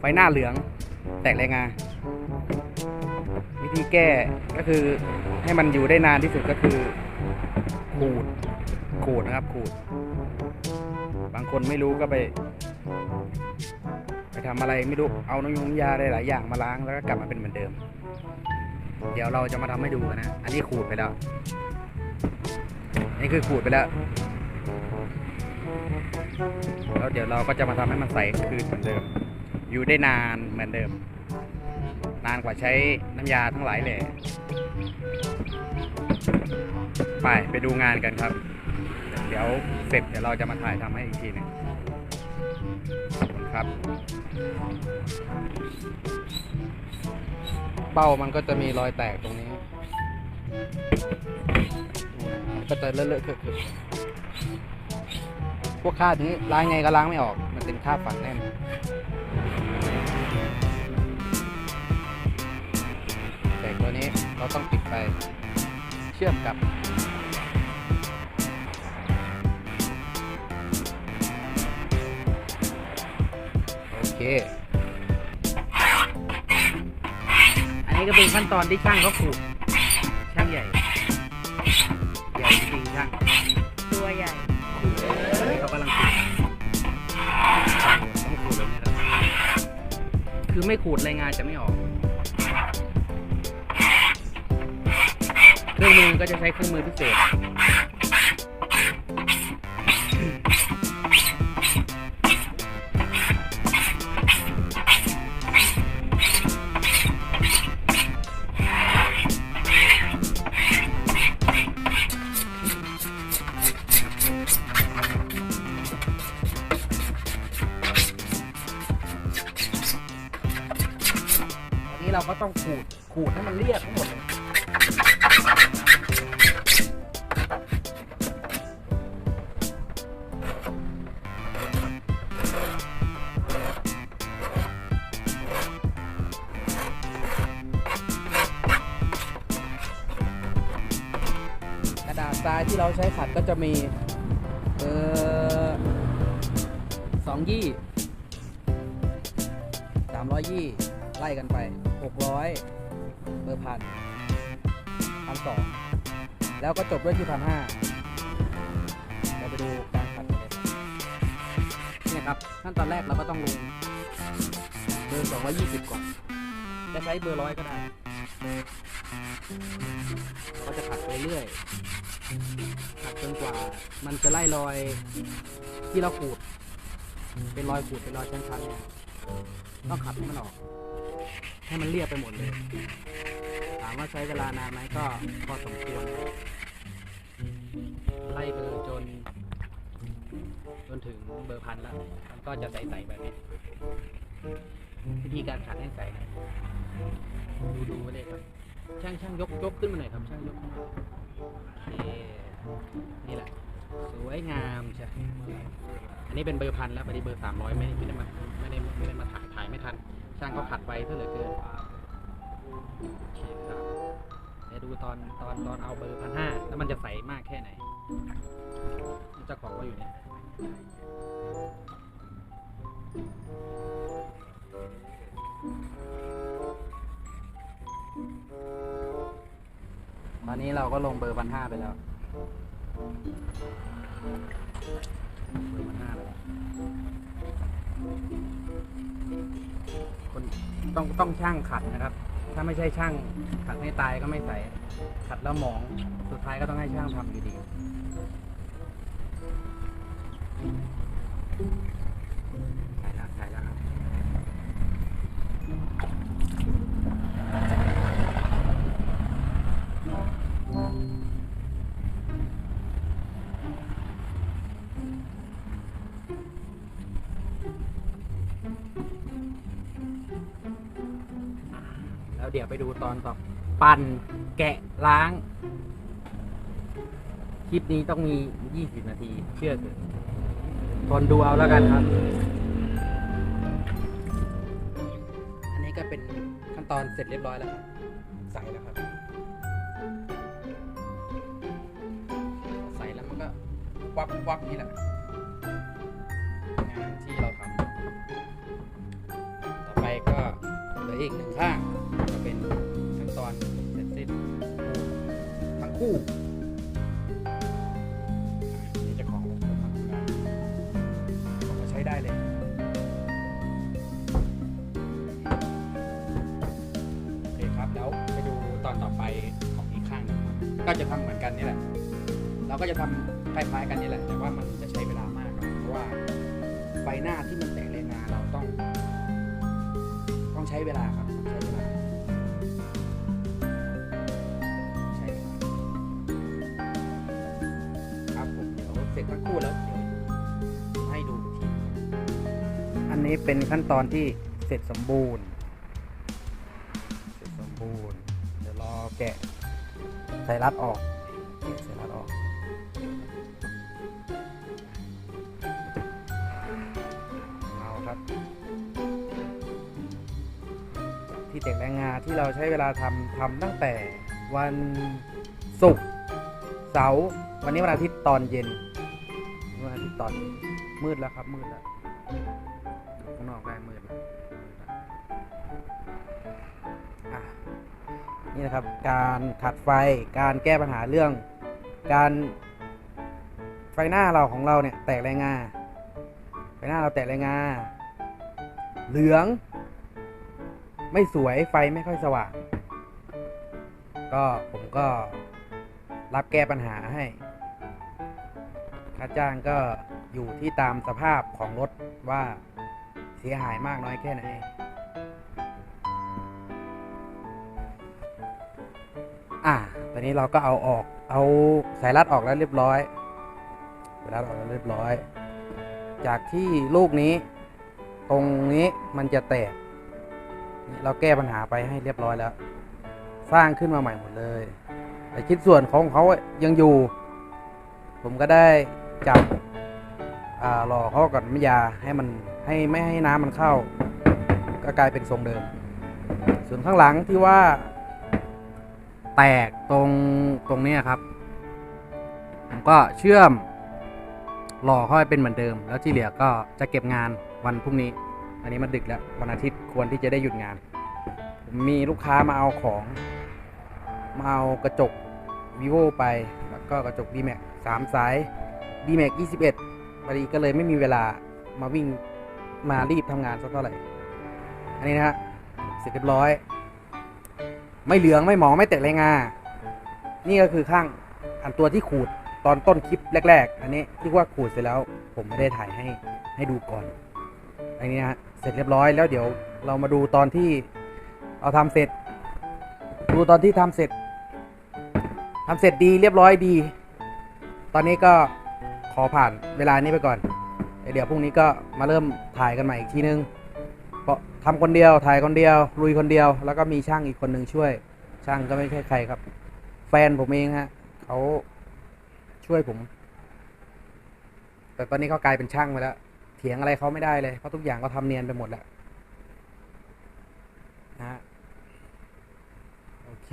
ไฟหน้าเหลือง แตกแรงงา วิธีแก้ก็คือให้มันอยู่ได้นานที่สุดก็คือ ขูด ขูดนะครับ ขูด บางคนไม่รู้ก็ไป ไปทำอะไรไม่รู้ เอาน้ำยงยาได้หลายอย่างมาล้างแล้วก็กลับมาเป็นเหมือนเดิม เดี๋ยวเราจะมาทำให้ดูกันนะ อันนี้ขูดไปแล้ว นี่คือขูดไปแล้วแล้วเดี๋ยวเราก็จะมาทำให้มันใสคืนเหมือนเดิม อยู่ได้นานเหมือนเดิม นานกว่าใช้น้ำยาทั้งหลายเลยไปไปดูงานกันครับ เดี๋ยวเสร็จเดี๋ยวเราจะมาถ่ายทำให้อีกทีหนึงขอบคุณครับ เป้ามันก็จะมีรอยแตกตรงนี้ ก็จะเลอะๆเคือพวกคาบนี้ล้างไงก็ล้างไม่ออก มันเป็นคาบฝังแน่น เราต้องปิดไปเชื่อมกับโอเค อันนี้ก็เป็นขั้นตอนที่ช่างเขาขูดช่างใหญ่ ใหญ่จริงๆช่างตัวใหญ่ตอนนี้เขากำลังขูดต้องขูดแบบนี้แล้วคือไม่ขูดรายงานจะไม่ออก เครื่องมือก็จะใช้เครื่องมือพิเศษอันนี้เราก็ต้องขูดขูดให้มันเรียบทั้งหมดเลย กระดาษทรายที่เราใช้ขัดก็จะมีเออสองยี่สามร้อยยี่ไล่กันไปหกร้อยเบอร์พัน พันสองแล้วก็จบด้วยที่พันห้าเราไปดูการขัดกันเลยเนี่ยครับขั้นตอนแรกเราก็ต้องลงเบอร์สองร้อยยี่สิบก่อน จะใช้เบอร์ร้อยก็ได้ก็จะขัดไปเรื่อยขัดจนกว่า มันจะไล่รอยที่เราขูด เป็นรอยขูดเป็นรอยชั้นๆเนี่ยต้องขัดให้มันออก ให้มันเรียบไปหมดเลยามว่าใช้เวลานานไหมก็พอสมควรไล่เบอร์จน จนถึงเบอร์พันแล้วมันก็จะใสๆแบบนี้วิธีการขัดให้ใสนะดูดูๆไว้เลยครับ ช่างช่างยกยกขึ้นมาหน่อยครับ ช่างยกขึ้นมาโอเคนี่แหละ สวยงามใช่อันนี้เป็นเบอร์พันแล้วพอดีเบอร์สามร้อยไม่ไม่ได้มาไม่ได้ไม่ได้มาถ่ายถ่ายไม่ทัน ช่างเขาขัดไว้เพื่อเหลือเกิน ตอนตอนตอนเอาเบอร์พันห้าแล้วมันจะใสมากแค่ไหนเจ้าของก็อยู่เนี่ยตอนนี้เราก็ลงเบอร์พันห้าไปแล้วเบอร์พันห้าไปแล้วคนต้องต้องช่างขัดนะครับ ถ้าไม่ใช่ช่างขัดไม่ตายก็ไม่ใส่ขัดแล้วมอง สุดท้ายก็ต้องให้ช่างทำอยู่ดี เดี๋ยวไปดูตอนต่อปั่นแกะล้าง คลิปนี้ต้องมี 20 นาที เชื่อเถอะทนดูเอาแล้วกันครับ อันนี้ก็เป็นขั้นตอนเสร็จเรียบร้อยแล้วครับ ใส่แล้วครับ ใส่แล้วมันก็วับวับนี่แหละ คู่นี่จะของรถผมทำงานผมก็ใช้ได้เลยโอเคครับแล้วไปดูตอนต่อไปของอีกข้างก็จะทำเหมือนกันนี่แหละ เราก็จะทำคล้ายๆกันนี่แหละ แต่ว่ามันจะใช้เวลามากครับเพราะว่าไฟหน้าที่มันแตกแรงงาเราต้อง ต้องใช้เวลาครับต้องใช้เวลา ร็จทั้งคู่แล้วเดี๋ยวให้ดูอีกทีครับอันนี้เป็นขั้นตอนที่เสร็จสมบูรณ์ เสร็จสมบูรณ์ เดี๋ยวรอแกะใส่รัดออกแกะใส่รัดออกเอาครับ ที่แตกแรงงาที่เราใช้เวลาทำทำตั้งแต่วันศุกร์เสาร์วันนี้วันอาทิตย์ตอนเย็นวันอาทิ ตอนมืดแล้วครับมืดแล้วข้างนอกได้มืดแล้วมืดแล้วนี่นะครับ การขัดไฟการแก้ปัญหาเรื่อง การไฟหน้าเราของเราเนี่ยแตกแรงงาไฟหน้าเราแตกแรงงาเหลือง ไม่สวยไฟไม่ค่อยสว่างก็ผมก็รับแก้ปัญหาให้ค่าจ้างก็ อยู่ที่ตามสภาพของรถว่าเสียหายมากน้อยแค่ไหน อะตอนนี้เราก็เอาออก เอาสายรัดออกแล้วเรียบร้อย สายรัดออกแล้วเรียบร้อย จากที่ลูกนี้ ตรงนี้มันจะแตก เราแก้ปัญหาไปให้เรียบร้อยแล้ว สร้างขึ้นมาใหม่หมดเลย แต่ชิ้นส่วนของเขายังอยู่ ผมก็ได้จับ หล่อเข้ากับน้ำยาให้มันให้ไม่ให้น้ำมันเข้า ก็กลายเป็นทรงเดิม ส่วนข้างหลังที่ว่า แตกตรงตรงนี้ครับผมก็เชื่อมหล่อเข้าให้เป็นเหมือนเดิม แล้วที่เหลือก็จะเก็บงานวันพรุ่งนี้ อันนี้มันดึกแล้ววันอาทิตย์ควรที่จะได้หยุดงานผมมีลูกค้ามาเอาของมาเอากระจก vivo ไป แล้วก็กระจก d m a x สามสาย d m a x 21 อดีก็เลยไม่มีเวลามาวิ่งมารีบทำงานสักเท่าไหร่ อันนี้นะฮะเสร็จเรียบร้อย ไม่เหลืองไม่หมองไม่แตกแรงงา นี่ก็คือข้างอันตัวที่ขูดตอนต้นคลิปแรก ๆ อันนี้ที่ว่าขูดเสร็จแล้ว ผมไม่ได้ถ่ายให้ให้ดูก่อน อันนี้นะฮะเสร็จเรียบร้อยแล้วเดี๋ยวเรามาดูตอนที่เราทำเสร็จ ดูตอนที่ทำเสร็จทำเสร็จดีเรียบร้อยดี ตอนนี้ก็ อผ่านเวลานี้ไปก่อน เดี๋ยวพรุ่งนี้ก็มาเริ่มถ่ายกันใหม่อีกทีนึงเพราะทำคนเดียวถ่ายคนเดียวลุยคนเดียว แล้วก็มีช่างอีกคนหนึ่งช่วย ช่างก็ไม่ใช่ใครครับ แฟนผมเองฮะเขาช่วยผม แต่ตอนนี้เขากลายเป็นช่างไปแล้ว เถียงอะไรเขาไม่ได้เลยเพราะทุกอย่างก็ทำเนียนไปหมดแล้วนะฮะโอเค